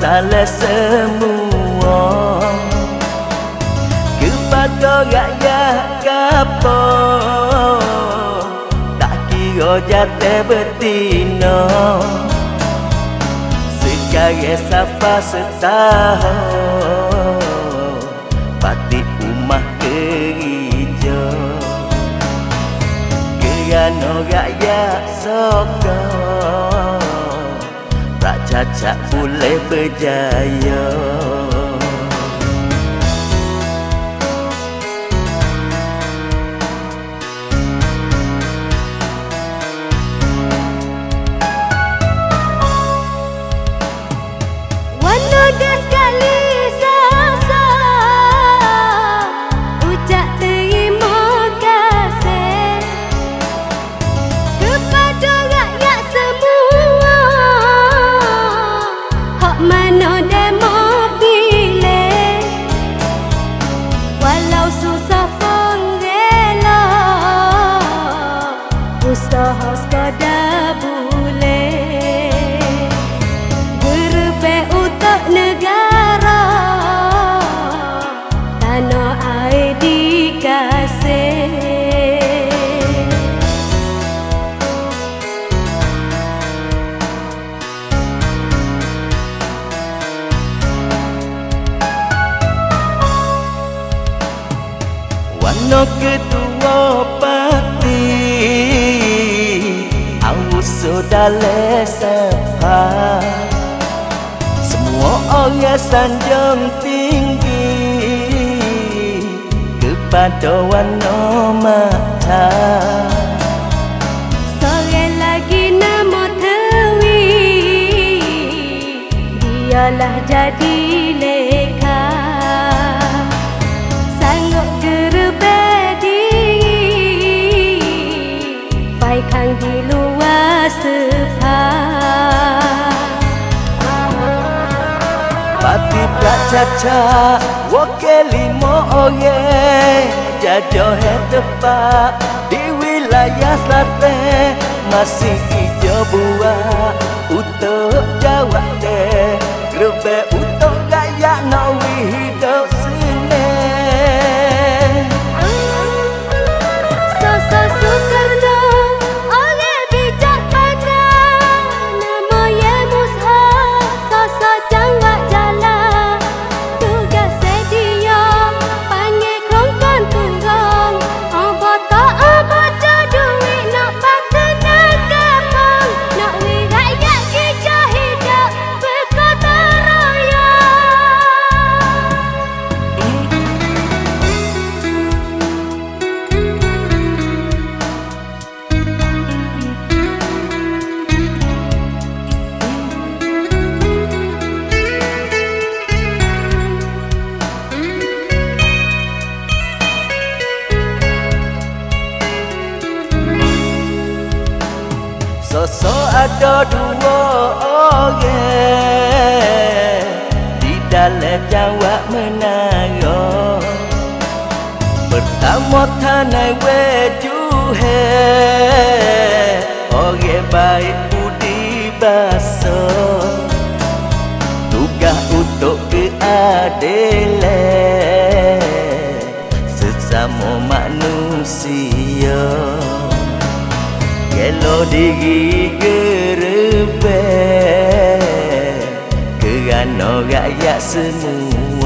salah semua Kepada gaya kapo Tak kira jatuh betina Sekarang sapa setahun Pati umah kerja Kerana gaya sokong tak boleh berjaya. Ketua parti Aku sudah sepa Semua orang sanjung tinggi Kepada warna mata Sore lagi nama Tewi Dialah jadi sepah Pati pracaca woke limo oye Jajo hetepa di wilayah selatan Masih hijau buah untuk Jawa teh Grebe untuk một tha này quê chú hề o ghé bài u đi ba sơ. Tuga u to ke a de le sesama manusia Kalau diri gerepe Kerana rakyat semua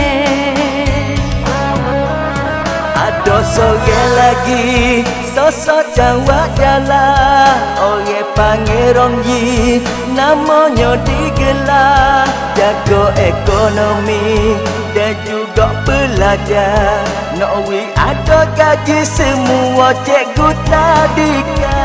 sosok lagi sosok jawab jalan. Oye pangeran ji namanya digelar. Jago ekonomi dan juga pelajar. Nowi ada gaji semua cikgu tadika Nowi ada gaji semua cikgu tadika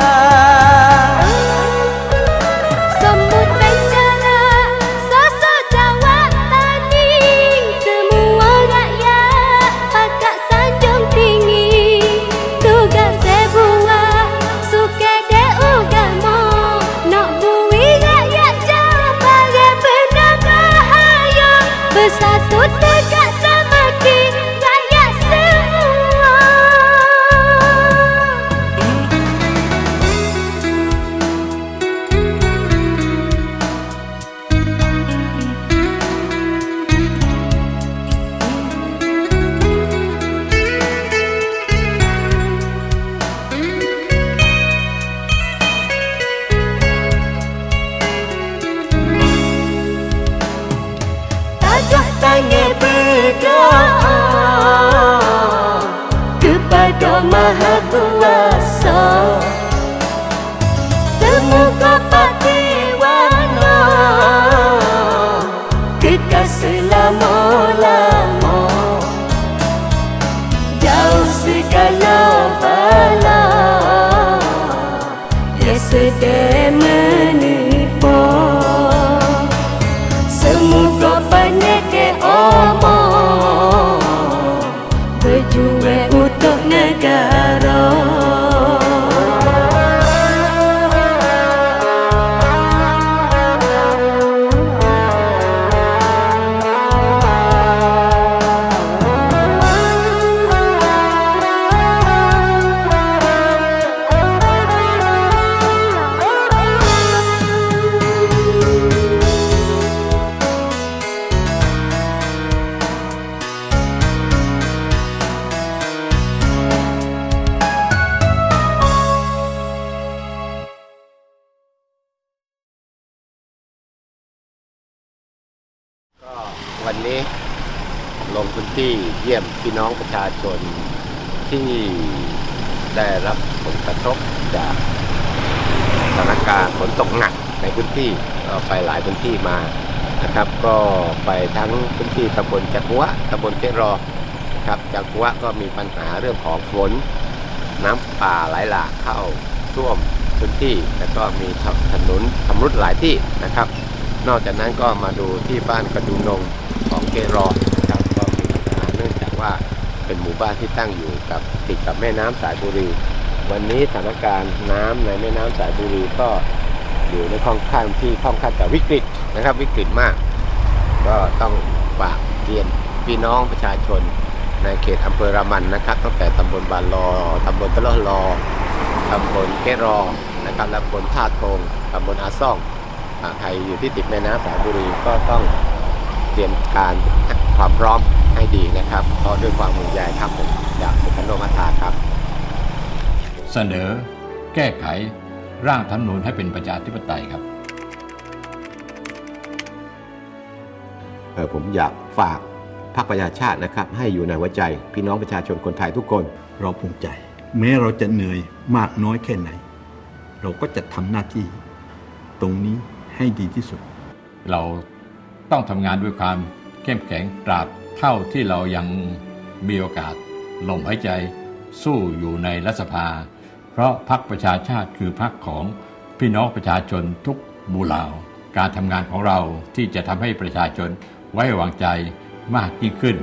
sẽ đem พี่น้องประชาชนที่ได้รับผลกระทบจากสถานการณ์ฝนตกหนักในพื้นที่ไปหลายพื้นที่มานะครับ ก็ไปทั้งพื้นที่ตำบลจักวะตำบลเจรอครับจักวะก็มีปัญหาเรื่องของฝน น้ำป่าไหลหลากเข้าท่วมพื้นที่ แล้วก็มีถนนชำรุดหลายที่นะครับ นอกจากนั้นก็มาดูที่บ้านกระดุมนงของเกรอ ว่าเป็นหมู่บ้านที่ตั้งอยู่กับติดกับแม่น้ำสายบุรี วันนี้สถานการณ์น้ำในแม่น้ำสายบุรีก็อยู่ในค่อนข้างที่ค่อนข้างจะวิกฤตนะครับ วิกฤตมาก ก็ต้องฝากเรียนพี่น้องประชาชนในเขตอำเภอรามันนะครับตั้งแต่ตำบลบานลอตำบลตะลอลอตำบลเกรอนะครับและตำบลท่าทงตำบลอาซ่องอ่าใครอยู่ที่ติดแม่น้ำสายบุรีก็ต้องเตรียมการความพร้อมให้ดีนะครับ ด้วยความห่วงใยครับผมจากสุพรรณมัทาครับ เสนอแก้ไขร่างธรรมนูญให้เป็นประชาธิปไตยครับ เออผมอยากฝากพรรคประชาชาตินะครับ ให้อยู่ในหัวใจ พี่น้องประชาชนคนไทยทุกคน เราภูมิใจ แม้เราจะเหนื่อยมากน้อยแค่ไหน เราก็จะทำหน้าที่ ตรงนี้ให้ดีที่สุด เราต้องทำงานด้วยความเข้มแข็งตราบเท่าที่เรายัง มีโอกาสลมหายใจสู้อยู่ในรัฐสภา เพราะพรรคประชาชาติคือพรรคของพี่น้องประชาชนทุกหมู่เหล่าการทำงานของเราที่จะทำให้ประชาชนไว้วางใจมากยิ่งขึ้น